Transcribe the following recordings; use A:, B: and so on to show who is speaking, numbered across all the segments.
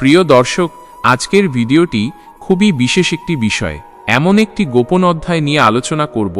A: প্রিয় দর্শক, আজকের ভিডিওটি খুবই বিশেষ একটি বিষয়। এমন একটি গোপন অধ্যায় নিয়ে আলোচনা করব,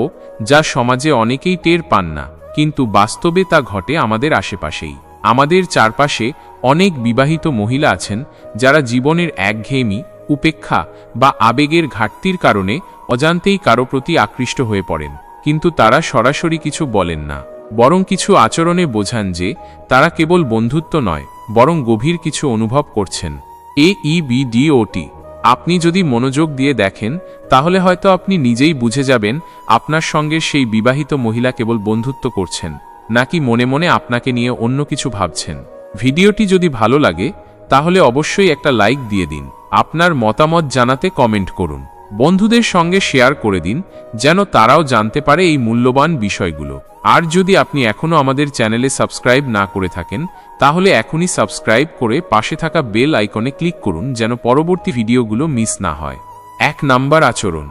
A: যা সমাজে অনেকেই টের পান না, কিন্তু বাস্তবে তা ঘটে আমাদের আশেপাশেই। আমাদের চারপাশে অনেক বিবাহিত মহিলা আছেন, যারা জীবনের একঘেয়েমি, উপেক্ষা বা আবেগের ঘাটতির কারণে অজান্তেই কারও প্রতি আকৃষ্ট হয়ে পড়েন। কিন্তু তারা সরাসরি কিছু বলেন না, বরং কিছু আচরণে বোঝান যে তারা কেবল বন্ধুত্ব নয়, বরং গভীর কিছু অনুভব করছেন। এ ইবিডিওটি আপনি যদি মনোযোগ দিয়ে দেখেন, তাহলে হয়তো আপনি নিজেই বুঝে যাবেন আপনার সঙ্গে সেই বিবাহিত মহিলা কেবল বন্ধুত্ব করছেন, নাকি মনে মনে আপনাকে নিয়ে অন্য কিছু ভাবছেন। ভিডিওটি যদি ভালো লাগে, তাহলে অবশ্যই একটা লাইক দিয়ে দিন। আপনার মতামত জানাতে কমেন্ট করুন। বন্ধুদের সঙ্গে শেয়ার করে দিন, যেন তারাও জানতে পারে এই মূল্যবান বিষয়গুলো। আর যদি আপনি এখনও আমাদের চ্যানেলে সাবস্ক্রাইব না করে থাকেন, তাহলে এখনই সাবস্ক্রাইব করে পাশে থাকা বেল আইকনে ক্লিক করুন, যেন পরবর্তী ভিডিওগুলো মিস না হয়। এক নাম্বার আচরণ।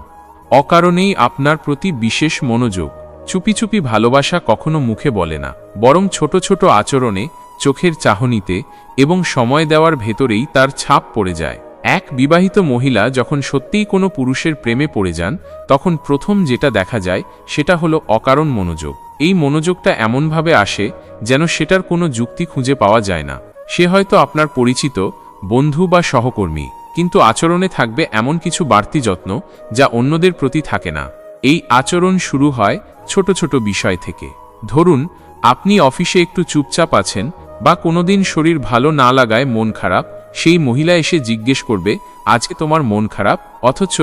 A: অকারণেই আপনার প্রতি বিশেষ মনোযোগ। চুপি চুপি ভালোবাসা কখনো মুখে বলে না, বরং ছোট ছোট আচরণে, চোখের চাহনিতে এবং সময় দেওয়ার ভেতরেই তার ছাপ পড়ে যায়। এক বিবাহিত মহিলা যখন সত্যিই কোনো পুরুষের প্রেমে পড়ে যান, তখন প্রথম যেটা দেখা যায়, সেটা হলো অকারণ মনোযোগ। এই মনোযোগটা এমনভাবে আসে যেন সেটার কোনো যুক্তি খুঁজে পাওয়া যায় না। সে হয়তো আপনার পরিচিত, বন্ধু বা সহকর্মী, কিন্তু আচরণে থাকবে এমন কিছু বাড়তি যত্ন যা অন্যদের প্রতি থাকে না। এই আচরণ শুরু হয় ছোট ছোট বিষয় থেকে। ধরুন, আপনি অফিসে একটু চুপচাপ আছেন বা কোনোদিন শরীর ভালো না লাগায় মন খারাপ সেই মহিলা এসে জিজ্ঞেস করবে আজকে তোমার মন খারাপ? অথচ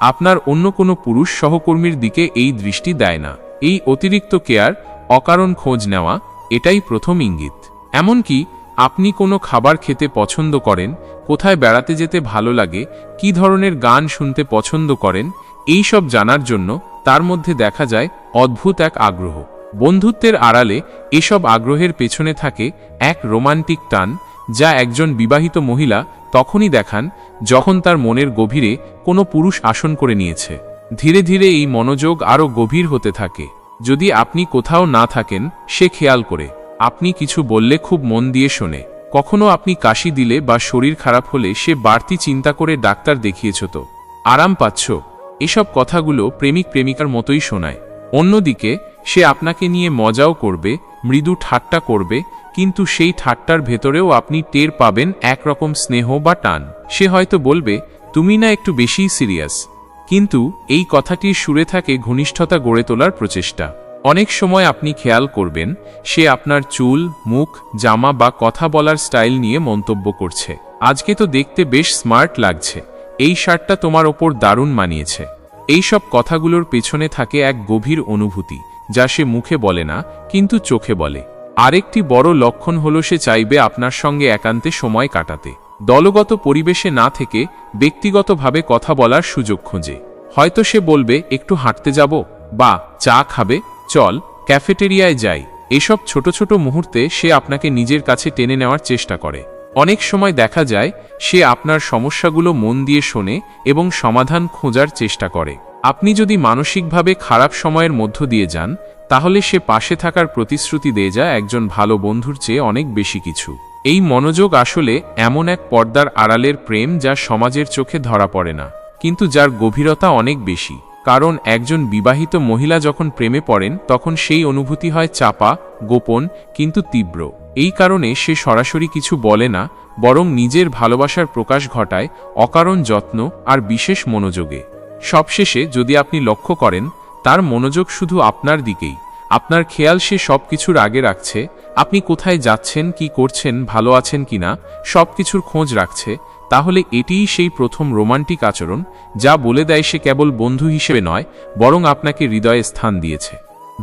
A: আপনার অন্য কোনো পুরুষ সহকর্মীর দিকে এই দৃষ্টি দেয় না। এই অতিরিক্ত কেয়ার, অকারণ খোঁজ নেওয়া, এটাই প্রথম ইঙ্গিত। এমনকি আপনি কোনো খাবার খেতে পছন্দ করেন, কোথায় বেড়াতে যেতে ভালো লাগে, কি ধরনের গান শুনতে পছন্দ করেন, এই সব জানার জন্য তার মধ্যে দেখা যায় অদ্ভুত এক আগ্রহ। বন্ধুত্বের আড়ালে এসব আগ্রহের পেছনে থাকে এক রোমান্টিক টান যা একজন বিবাহিত মহিলা তখনই দেখান যখন তার মনের গভীরে কোনো পুরুষ আসন করে নিয়েছে। ধীরে ধীরে এই মনোযোগ আরও গভীর হতে থাকে। যদি আপনি কোথাও না থাকেন, সে খেয়াল করে। আপনি কিছু বললে খুব মন দিয়ে শোনে। কখনো আপনি কাশি দিলে বা শরীর খারাপ হলে সে বাড়তি চিন্তা করে ডাক্তার দেখিয়েছ তো। আরাম পাচ্ছ। এসব কথাগুলো প্রেমিক প্রেমিকার মতোই শোনায়। অন্যদিকে, সে আপনাকে নিয়ে মজাও করবে, মৃদু ঠাট্টা করবে কিন্তু সেই ঠাট্টার ভেতরেও আপনি টের পাবেন একরকম স্নেহ বা টান। সে হয়তো বলবে, তুমি না একটু বেশিই সিরিয়াস। কিন্তু এই কথাটির সুরে থাকে ঘনিষ্ঠতা গড়ে তোলার প্রচেষ্টা। অনেক সময় আপনি খেয়াল করবেন, সে আপনার চুল, মুখ, জামা বা কথা বলার স্টাইল নিয়ে মন্তব্য করছে। আজকে তো দেখতে বেশ স্মার্ট লাগছে। এই শার্টটা তোমার ওপর দারুণ মানিয়েছে। এই সব কথাগুলোর পেছনে থাকে এক গভীর অনুভূতি, যা সে মুখে বলে না, কিন্তু চোখে বলে। আরেকটি বড় লক্ষণ হল সে চাইবে আপনার সঙ্গে একান্তে সময় কাটাতে। দলগত পরিবেশে না থেকে ব্যক্তিগতভাবে কথা বলার সুযোগ খোঁজে। হয়তো সে বলবে, একটু হাঁটতে যাব? বা, চা খাবে? চল, ক্যাফেটেরিয়ায় যাই। এসব ছোট ছোট মুহূর্তে সে আপনাকে নিজের কাছে টেনে নেওয়ার চেষ্টা করে। অনেক সময় দেখা যায়, সে আপনার সমস্যাগুলো মন দিয়ে শোনে এবং সমাধান খোঁজার চেষ্টা করে। আপনি যদি মানসিকভাবে খারাপ সময়ের মধ্য দিয়ে যান তাহলে সে পাশে থাকার প্রতিশ্রুতি দিয়ে যায় একজন ভালো বন্ধুর চেয়ে অনেক বেশি কিছু। এই মনোযোগ আসলে এমন এক পর্দার আড়ালের প্রেম যা সমাজের চোখে ধরা পড়ে না, কিন্তু যার গভীরতা অনেক বেশি। কারণ একজন বিবাহিত মহিলা যখন প্রেমে পড়েন, তখন সেই অনুভূতি হয় চাপা, গোপন, কিন্তু তীব্র। এই কারণে সে সরাসরি কিছু বলে না, বরং নিজের ভালোবাসার প্রকাশ ঘটায়, অকারণ যত্ন আর বিশেষ মনোযোগে। সবশেষে যদি আপনি লক্ষ্য করেন তার মনোযোগ শুধু আপনার দিকেই। আপনার খেয়াল সে সব কিছুর আগে রাখছে। আপনি কোথায় যাচ্ছেন, কি করছেন, ভালো আছেন কিনা সব কিছুর খোঁজ রাখছে। তাহলে এটিই সেই প্রথম রোমান্টিক আচরণ, যা বলে দেয় সে কেবল বন্ধু হিসেবে নয়, বরং আপনাকে হৃদয়ে স্থান দিয়েছে।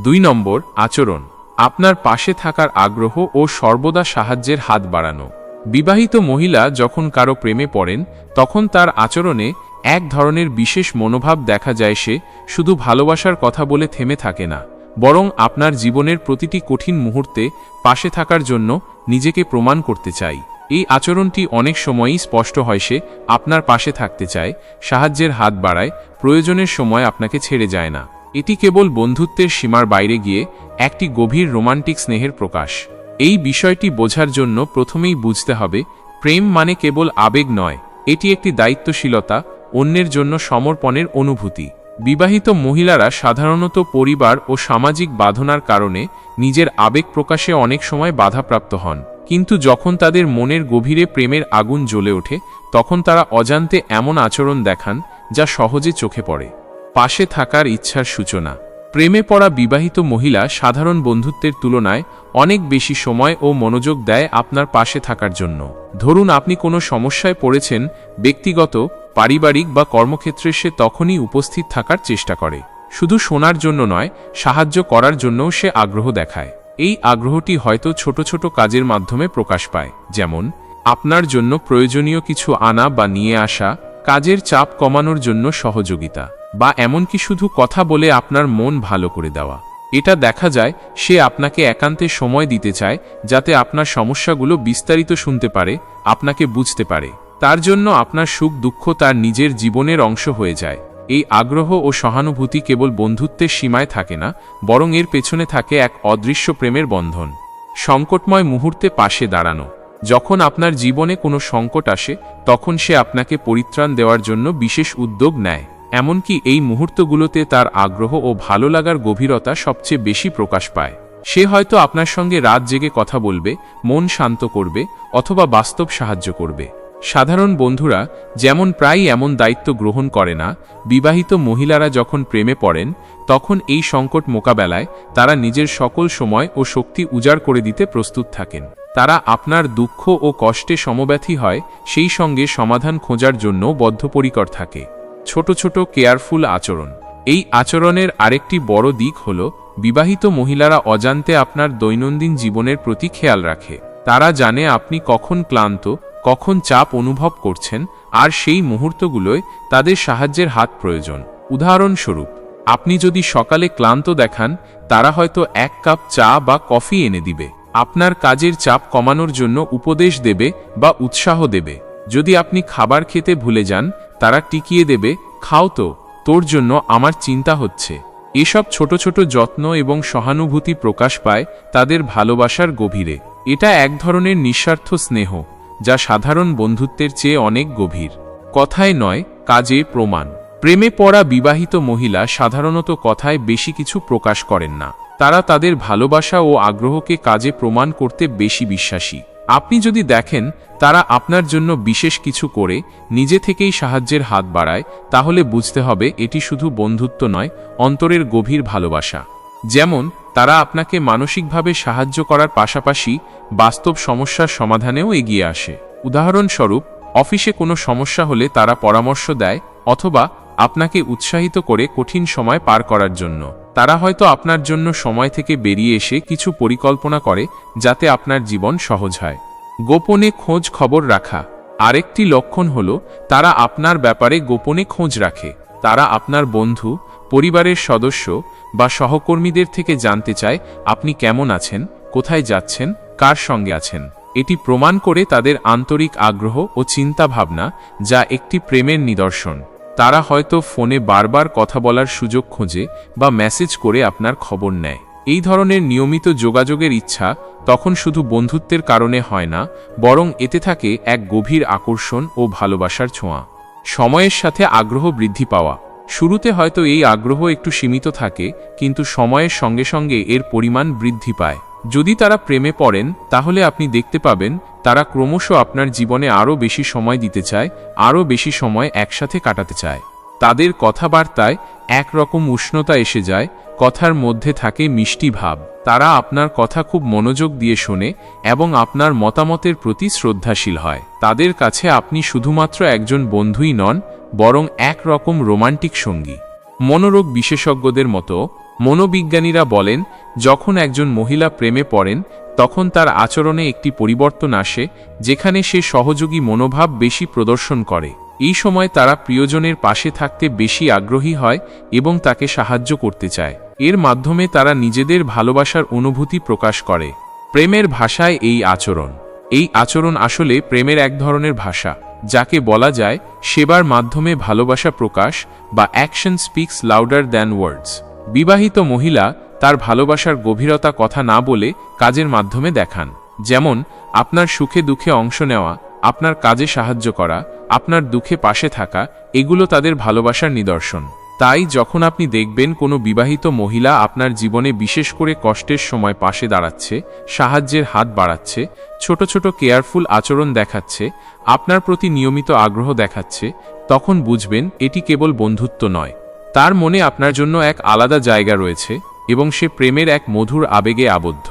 A: দুই নম্বর, আচরণ। আপনার পাশে থাকার আগ্রহ ও সর্বদা সাহায্যের হাত বাড়ানো। বিবাহিত মহিলা যখন কারও প্রেমে পড়েন, তখন তার আচরণে এক ধরনের বিশেষ মনোভাব দেখা যায় সে শুধু ভালোবাসার কথা বলে থেমে থাকে না, বরং আপনার জীবনের প্রতিটি কঠিন মুহূর্তে পাশে থাকার জন্য নিজেকে প্রমাণ করতে চাই। এই আচরণটি অনেক সময়ই স্পষ্ট হয় সে আপনার পাশে থাকতে চায়, সাহায্যের হাত বাড়ায়, প্রয়োজনের সময় আপনাকে ছেড়ে যায় না। এটি কেবল বন্ধুত্বের সীমার বাইরে গিয়ে একটি গভীর রোমান্টিক স্নেহের প্রকাশ। এই বিষয়টি বোঝার জন্য প্রথমেই বুঝতে হবে, প্রেম মানে কেবল আবেগ নয়, এটি একটি দায়িত্বশীলতা অন্যের জন্য সমর্পণের অনুভূতি। বিবাহিত মহিলারা সাধারণত পরিবার ও সামাজিক বাধনার কারণে নিজের আবেগ প্রকাশে অনেক সময় বাধাপ্রাপ্ত হন। কিন্তু যখন তাদের মনের গভীরে প্রেমের আগুন জ্বলে ওঠে, তখন তারা অজান্তে এমন আচরণ দেখান যা সহজে চোখে পড়ে। পাশে থাকার ইচ্ছার সূচনা। প্রেমে পড়া বিবাহিত মহিলা সাধারণ বন্ধুত্বের তুলনায় অনেক বেশি সময় ও মনোযোগ দেয় আপনার পাশে থাকার জন্য। ধরুন আপনি কোনো সমস্যায় পড়েছেন, ব্যক্তিগত পারিবারিক বা কর্মক্ষেত্রে সে তখনই উপস্থিত থাকার চেষ্টা করে। শুধু শোনার জন্য নয়, সাহায্য করার জন্যও সে আগ্রহ দেখায়। এই আগ্রহটি হয়তো ছোট ছোট কাজের মাধ্যমে প্রকাশ পায়, যেমন, আপনার জন্য প্রয়োজনীয় কিছু আনা বা নিয়ে আসা, কাজের চাপ কমানোর জন্য সহযোগিতা, বা এমনকি শুধু কথা বলে আপনার মন ভালো করে দেওয়া। এটা দেখা যায়, সে আপনাকে একান্তে সময় দিতে চায়, যাতে আপনার সমস্যাগুলো বিস্তারিত শুনতে পারে, আপনাকে বুঝতে পারে। তার জন্য আপনার সুখ দুঃখ তার নিজের জীবনের অংশ হয়ে যায়। এই আগ্রহ ও সহানুভূতি কেবল বন্ধুত্বের সীমায় থাকে না, বরং এর পেছনে থাকে এক অদৃশ্য প্রেমের বন্ধন। সংকটময় মুহূর্তে পাশে দাঁড়ানো। যখন আপনার জীবনে কোনো সংকট আসে, তখন সে আপনাকে পরিত্রাণ দেওয়ার জন্য বিশেষ উদ্যোগ নেয়। এমনকি এই মুহূর্তগুলোতে তার আগ্রহ ও ভালো লাগার গভীরতা সবচেয়ে বেশি প্রকাশ পায়। সে হয়তো আপনার সঙ্গে রাত জেগে কথা বলবে, মন শান্ত করবে, অথবা বাস্তব সাহায্য করবে। সাধারণ বন্ধুরা যেমন প্রায়ই এমন দায়িত্ব গ্রহণ করে না, বিবাহিত মহিলারা যখন প্রেমে পড়েন, তখন এই সংকট মোকাবেলায় তারা নিজের সকল সময় ও শক্তি উজাড় করে দিতে প্রস্তুত থাকেন। তারা আপনার দুঃখ ও কষ্টে সমব্যথী হয়, সেই সঙ্গে সমাধান খোঁজার জন্য বদ্ধপরিকর থাকে। ছোট ছোট কেয়ারফুল আচরণ। এই আচরণের আরেকটি বড় দিক হল, বিবাহিত মহিলারা অজান্তে আপনার দৈনন্দিন জীবনের প্রতি খেয়াল রাখে। তারা জানে আপনি কখন ক্লান্ত কখন চাপ অনুভব করছেন আর সেই মুহূর্তগুলোয় তাদের সাহায্যের হাত প্রয়োজন। উদাহরণস্বরূপ, আপনি যদি সকালে ক্লান্ত দেখান, তারা হয়তো এক কাপ চা বা কফি এনে দিবে। আপনার কাজের চাপ কমানোর জন্য উপদেশ দেবে বা উৎসাহ দেবে। যদি আপনি খাবার খেতে ভুলে যান, তারা টিকিয়ে দেবে, খাও তো, তোর জন্য আমার চিন্তা হচ্ছে। এসব ছোট ছোট যত্ন এবং সহানুভূতি প্রকাশ পায় তাদের ভালোবাসার গভীরে। এটা এক ধরনের নিঃস্বার্থ স্নেহ। যা সাধারণ বন্ধুত্বের চেয়ে অনেক গভীর। কথায় নয় কাজে প্রমাণ। প্রেমে পড়া বিবাহিত মহিলা সাধারণত কথায় বেশি কিছু প্রকাশ করেন না। তারা তাদের ভালোবাসা ও আগ্রহকে কাজে প্রমাণ করতে বেশি বিশ্বাসী। আপনি যদি দেখেন, তারা আপনার জন্য বিশেষ কিছু করে, নিজে থেকেই সাহায্যের হাত বাড়ায়, তাহলে বুঝতে হবে এটি শুধু বন্ধুত্ব নয়, অন্তরের গভীর ভালোবাসা। যেমন, তারা আপনাকে মানসিকভাবে সাহায্য করার পাশাপাশি বাস্তব সমস্যার সমাধানেও এগিয়ে আসে। উদাহরণস্বরূপ, অফিসে কোনো সমস্যা হলে তারা পরামর্শ দেয় অথবা আপনাকে উৎসাহিত করে কঠিন সময় পার করার জন্য। তারা হয়তো আপনার জন্য সময় থেকে বেরিয়ে এসে কিছু পরিকল্পনা করে যাতে আপনার জীবন সহজ হয়। গোপনে খোঁজ খবর রাখা। আরেকটি লক্ষণ হল, তারা আপনার ব্যাপারে গোপনে খোঁজ রাখে। তারা আপনার বন্ধু, পরিবারের সদস্য বা সহকর্মীদের থেকে জানতে চায়, আপনি কেমন আছেন, কোথায় যাচ্ছেন, কার সঙ্গে আছেন। এটি প্রমাণ করে তাদের আন্তরিক আগ্রহ ও চিন্তা ভাবনা যা একটি প্রেমের নিদর্শন। তারা হয়তো ফোনে বারবার কথা বলার সুযোগ খোঁজে বা মেসেজ করে আপনার খবর নেয়। এই ধরনের নিয়মিত যোগাযোগের ইচ্ছা তখন শুধু বন্ধুত্বের কারণে হয় না, বরং এতে থাকে এক গভীর আকর্ষণ ও ভালোবাসার ছোঁয়া। সময়ের সাথে আগ্রহ বৃদ্ধি পাওয়া। শুরুতে হয়তো এই আগ্রহ একটু সীমিত থাকে, কিন্তু সময়ের সঙ্গে সঙ্গে এর পরিমাণ বৃদ্ধি পায়। যদি তারা প্রেমে পড়েন, তাহলে আপনি দেখতে পাবেন, তারা ক্রমশ আপনার জীবনে আরও বেশি সময় দিতে চায়, আরও বেশি সময় একসাথে কাটাতে চায়। তাদের কথাবার্তায় একরকম উষ্ণতা এসে যায়, কথার মধ্যে থাকে মিষ্টি ভাব। তারা আপনার কথা খুব মনোযোগ দিয়ে শোনে এবং আপনার মতামতের প্রতি শ্রদ্ধাশীল হয়। তাদের কাছে আপনি শুধুমাত্র একজন বন্ধুই নন বরং একরকম রোমান্টিক সঙ্গী। মনোরোগ বিশেষজ্ঞদের মতো মনোবিজ্ঞানীরা বলেন, যখন একজন মহিলা প্রেমে পড়েন, তখন তার আচরণে একটি পরিবর্তন আসে, যেখানে সে সহযোগী মনোভাব বেশি প্রদর্শন করে। এই সময় তারা প্রিয়জনের পাশে থাকতে বেশি আগ্রহী হয় এবং তাকে সাহায্য করতে চায়। এর মাধ্যমে তারা নিজেদের ভালোবাসার অনুভূতি প্রকাশ করে। প্রেমের ভাষায় এই আচরণ। এই আচরণ আসলে প্রেমের এক ধরনের ভাষা। যাকে বলা যায় সেবার মাধ্যমে ভালোবাসা প্রকাশ বা action speaks louder than words. বিবাহিত মহিলা তার ভালোবাসার গভীরতা কথা না বলে কাজের মাধ্যমে দেখান। যেমন, আপনার সুখে দুঃখে অংশ নেওয়া, আপনার কাজে সাহায্য করা, আপনার দুঃখে পাশে থাকা, এগুলো তাদের ভালোবাসার নিদর্শন। তাই যখন আপনি দেখবেন কোনো বিবাহিত মহিলা আপনার জীবনে বিশেষ করে কষ্টের সময় পাশে দাঁড়াচ্ছে, সাহায্যের হাত বাড়াচ্ছে, ছোট ছোট কেয়ারফুল আচরণ দেখাচ্ছে, আপনার প্রতি নিয়মিত আগ্রহ দেখাচ্ছে, তখন বুঝবেন এটি কেবল বন্ধুত্ব নয়। তার মনে আপনার জন্য এক আলাদা জায়গা রয়েছে এবং সে প্রেমের এক মধুর আবেগে আবদ্ধ।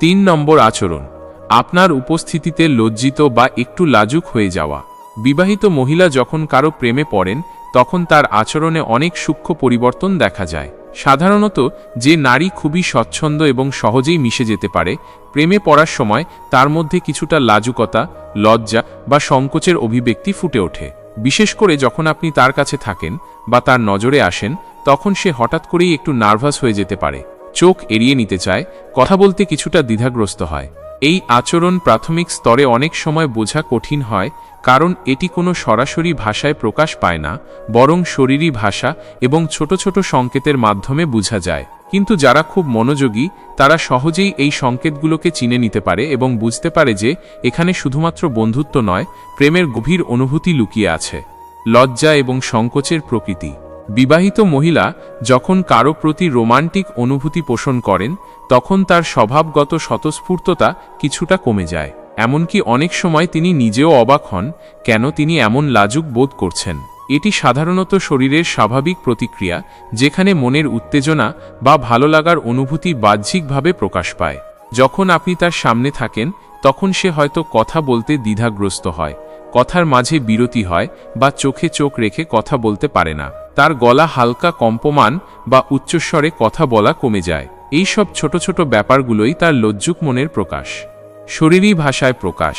A: তিন নম্বর আচরণ, আপনার উপস্থিতিতে লজ্জিত বা একটু লাজুক হয়ে যাওয়া। বিবাহিত মহিলা যখন কারও প্রেমে পড়েন তখন তার আচরণে অনেক সূক্ষ্ম পরিবর্তন দেখা যায়। সাধারণত, যে নারী খুবই স্বচ্ছন্দ এবং সহজেই মিশে যেতে পারে, প্রেমে পড়ার সময় তার মধ্যে কিছুটা লাজুকতা, লজ্জা বা সংকোচের অভিব্যক্তি ফুটে ওঠে। বিশেষ করে যখন আপনি তার কাছে থাকেন বা তার নজরে আসেন, তখন সে হঠাৎ করেই একটু নার্ভাস হয়ে যেতে পারে। চোখ এড়িয়ে নিতে চায়, কথা বলতে কিছুটা দ্বিধাগ্রস্ত হয়। এই আচরণ প্রাথমিক স্তরে অনেক সময় বোঝা কঠিন হয়, কারণ এটি কোনো সরাসরি ভাষায় প্রকাশ পায় না, বরং শরীরী ভাষা এবং ছোট ছোট সংকেতের মাধ্যমে বোঝা যায়। কিন্তু যারা খুব মনোযোগী, তারা সহজেই এই সংকেতগুলোকে চিনে নিতে পারে এবং বুঝতে পারে যে এখানে শুধুমাত্র বন্ধুত্ব নয়, প্রেমের গভীর অনুভূতি লুকিয়ে আছে। লজ্জা এবং সংকোচের প্রকৃতি। বিবাহিত মহিলা যখন কারও প্রতি রোমান্টিক অনুভূতি পোষণ করেন তখন তার স্বভাবগত স্বতঃস্ফূর্ততা কিছুটা কমে যায়, এমনকি অনেক সময় তিনি নিজেও অবাক হন কেন তিনি এমন লাজুক বোধ করছেন। এটি সাধারণত শরীরের স্বাভাবিক প্রতিক্রিয়া, যেখানে মনের উত্তেজনা বা ভালো লাগার অনুভূতি বাহ্যিকভাবে প্রকাশ পায়। যখন আপনি তার সামনে থাকেন, তখন সে হয়তো কথা বলতে দ্বিধাগ্রস্ত হয়, কথার মাঝে বিরতি হয় বা চোখে চোখ রেখে কথা বলতে পারে না। তার গলা হালকা কম্পমান বা উচ্চস্বরে কথা বলা কমে যায়। এই সব ছোট ছোট ব্যাপারগুলোই তার লজ্জুক মনের প্রকাশ। শরীরী ভাষায় প্রকাশ।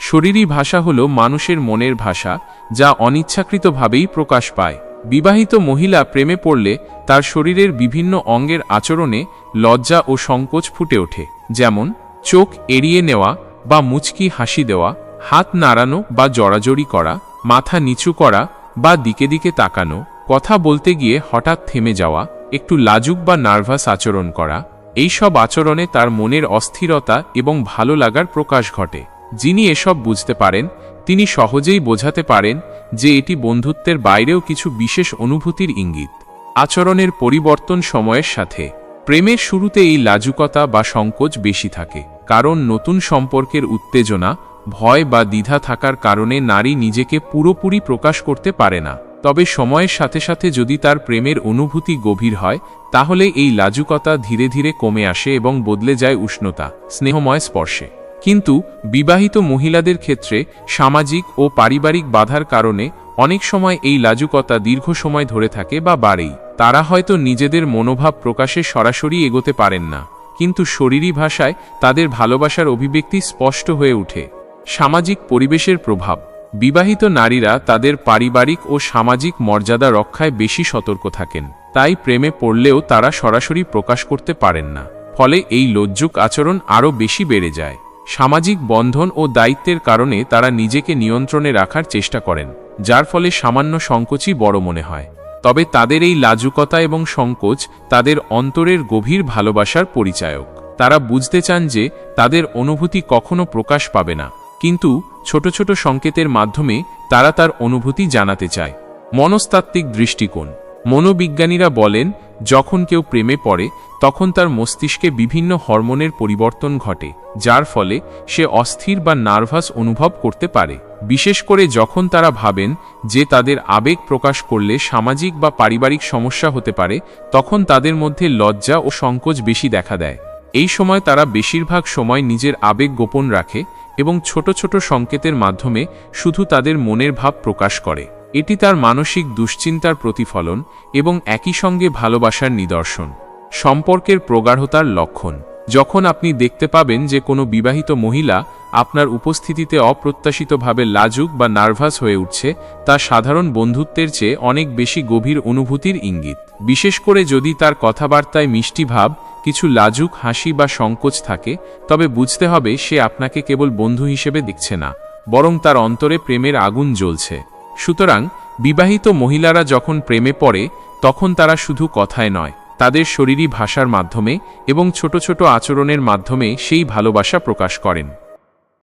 A: শরীরী ভাষা হল মানুষের মনের ভাষা, যা অনিচ্ছাকৃতভাবেই প্রকাশ পায়। বিবাহিত মহিলা প্রেমে পড়লে তার শরীরের বিভিন্ন অঙ্গের আচরণে লজ্জা ও সংকোচ ফুটে ওঠে, যেমন চোখ এড়িয়ে নেওয়া বা মুচকি হাসি দেওয়া, হাত নাড়ানো বা জড়াজড়ি করা, মাথা নিচু করা বা দিকে দিকে তাকানো, কথা বলতে গিয়ে হঠাৎ থেমে যাওয়া একটু লাজুক বা নার্ভাস আচরণ করা। এই সব আচরণে তার মনের অস্থিরতা এবং ভালো লাগার প্রকাশ ঘটে। যিনি এসব বুঝতে পারেন, তিনি সহজেই বোঝাতে পারেন যে এটি বন্ধুত্বের বাইরেও কিছু বিশেষ অনুভূতির ইঙ্গিত। আচরণের পরিবর্তন সময়ের সাথে। প্রেমের শুরুতে এই লাজুকতা বা সংকোচ বেশি থাকে, কারণ নতুন সম্পর্কের উত্তেজনা, ভয় বা দ্বিধা থাকার কারণে নারী নিজেকে পুরোপুরি প্রকাশ করতে পারে না। তবে সময়ের সাথে সাথে যদি তার প্রেমের অনুভূতি গভীর হয়, তাহলে এই লাজুকতা ধীরে ধীরে কমে আসে এবং বদলে যায় উষ্ণতা, স্নেহময় স্পর্শে। কিন্তু বিবাহিত মহিলাদের ক্ষেত্রে সামাজিক ও পারিবারিক বাধার কারণে অনেক সময় এই লাজুকতা দীর্ঘ সময় ধরে থাকে বা বাড়েই। তারা হয়তো নিজেদের মনোভাব প্রকাশে সরাসরি এগোতে পারেন না, কিন্তু শরীরী ভাষায় তাদের ভালোবাসার অভিব্যক্তি স্পষ্ট হয়ে ওঠে। সামাজিক পরিবেশের প্রভাব বিবাহিত নারীরা তাদের পারিবারিক ও সামাজিক মর্যাদা রক্ষায় বেশি সতর্ক থাকেন। তাই প্রেমে পড়লেও তারা সরাসরি প্রকাশ করতে পারেন না। ফলে এই লজ্জুক আচরণ আরও বেশি বেড়ে যায়। সামাজিক বন্ধন ও দায়িত্বের কারণে তারা নিজেকে নিয়ন্ত্রণে রাখার চেষ্টা করেন, যার ফলে সামান্য সংকোচই বড় মনে হয়। তবে তাদের এই লাজুকতা এবং সংকোচ তাদের অন্তরের গভীর ভালোবাসার পরিচায়ক। তারা বুঝতে চান যে তাদের অনুভূতি কখনো প্রকাশ পাবে না। কিন্তু ছোট ছোট সংকেতের মাধ্যমে তারা তার অনুভূতি জানাতে চায়। মনস্তাত্ত্বিক দৃষ্টিকোণ। মনোবিজ্ঞানীরা বলেন, যখন কেউ প্রেমে পড়ে, তখন তার মস্তিষ্কে বিভিন্ন হরমোনের পরিবর্তন ঘটে, যার ফলে সে অস্থির বা নার্ভাস অনুভব করতে পারে। বিশেষ করে যখন তারা ভাবেন যে তাদের আবেগ প্রকাশ করলে সামাজিক বা পারিবারিক সমস্যা হতে পারে, তখন তাদের মধ্যে লজ্জা ও সংকোচ বেশি দেখা দেয়। এই সময় তারা বেশিরভাগ সময় নিজের আবেগ গোপন রাখে এবং ছোট ছোট সংকেতের মাধ্যমে শুধু তাদের মনের ভাব প্রকাশ করে। এটি তার মানসিক দুশ্চিন্তার প্রতিফলন এবং একই সঙ্গে ভালোবাসার নিদর্শন। সম্পর্কের প্রগাঢ়তার লক্ষণ। যখন আপনি দেখতে পাবেন যে কোনো বিবাহিত মহিলা আপনার উপস্থিতিতে অপ্রত্যাশিতভাবে লাজুক বা নার্ভাস হয়ে উঠছে, তা সাধারণ বন্ধুত্বের চেয়ে অনেক বেশি গভীর অনুভূতির ইঙ্গিত। বিশেষ করে যদি তার কথাবার্তায় মিষ্টি ভাব কিছু লাজুক হাসি বা সংকোচ থাকে, তবে বুঝতে হবে সে আপনাকে কেবল বন্ধু হিসেবে দেখছে না, বরং তার অন্তরে প্রেমের আগুন জ্বলছে। সুতরাং, বিবাহিত মহিলারা যখন প্রেমে পড়ে, তখন তারা শুধু কথায় নয়, তাদের শরীরী ভাষার মাধ্যমে এবং ছোট ছোট আচরণের মাধ্যমে সেই ভালোবাসা প্রকাশ করেন।